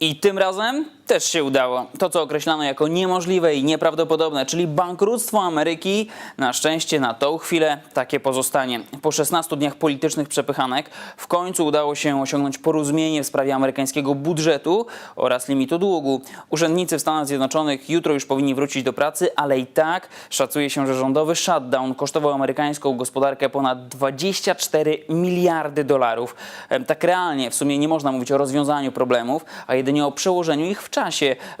I tym razem też się udało. To, co określano jako niemożliwe i nieprawdopodobne, czyli bankructwo Ameryki, na szczęście na tą chwilę takie pozostanie. Po 16 dniach politycznych przepychanek w końcu udało się osiągnąć porozumienie w sprawie amerykańskiego budżetu oraz limitu długu. Urzędnicy w Stanach Zjednoczonych jutro już powinni wrócić do pracy, ale i tak szacuje się, że rządowy shutdown kosztował amerykańską gospodarkę ponad 24 miliardy dolarów. Tak realnie w sumie nie można mówić o rozwiązaniu problemów, a jedynie o przełożeniu ich w czasie,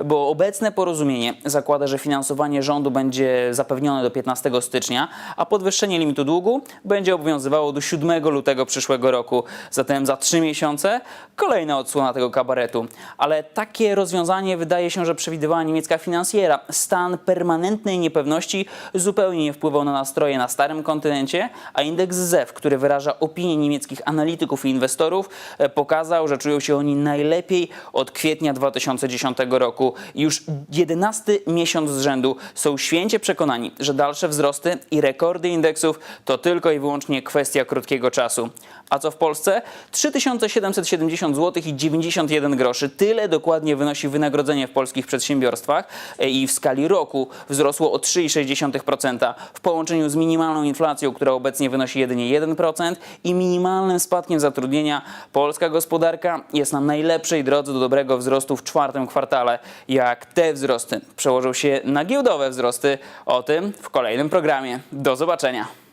bo obecne porozumienie zakłada, że finansowanie rządu będzie zapewnione do 15 stycznia, a podwyższenie limitu długu będzie obowiązywało do 7 lutego przyszłego roku. Zatem za trzy miesiące kolejna odsłona tego kabaretu. Ale takie rozwiązanie wydaje się, że przewidywała niemiecka finansjera. Stan permanentnej niepewności zupełnie nie wpływał na nastroje na starym kontynencie, a indeks ZEW, który wyraża opinię niemieckich analityków i inwestorów, e, pokazał, że czują się oni najlepiej od kwietnia 2010 roku. Już 11 miesiąc z rzędu są święcie przekonani, że dalsze wzrosty i rekordy indeksów to tylko i wyłącznie kwestia krótkiego czasu. A co w Polsce? 3770 zł i 91 groszy. Tyle dokładnie wynosi wynagrodzenie w polskich przedsiębiorstwach e, i w skali roku wzrosło o 3,6%. W połączeniu z minimalną inflacją, która obecnie wynosi jedynie 1% i minimalnym spadkiem zatrudnienia, polska gospodarka jest na najlepszej drodze do dobrego wzrostu w czwartym kwartale. Jak te wzrosty przełożą się na giełdowe wzrosty, o tym w kolejnym programie. Do zobaczenia.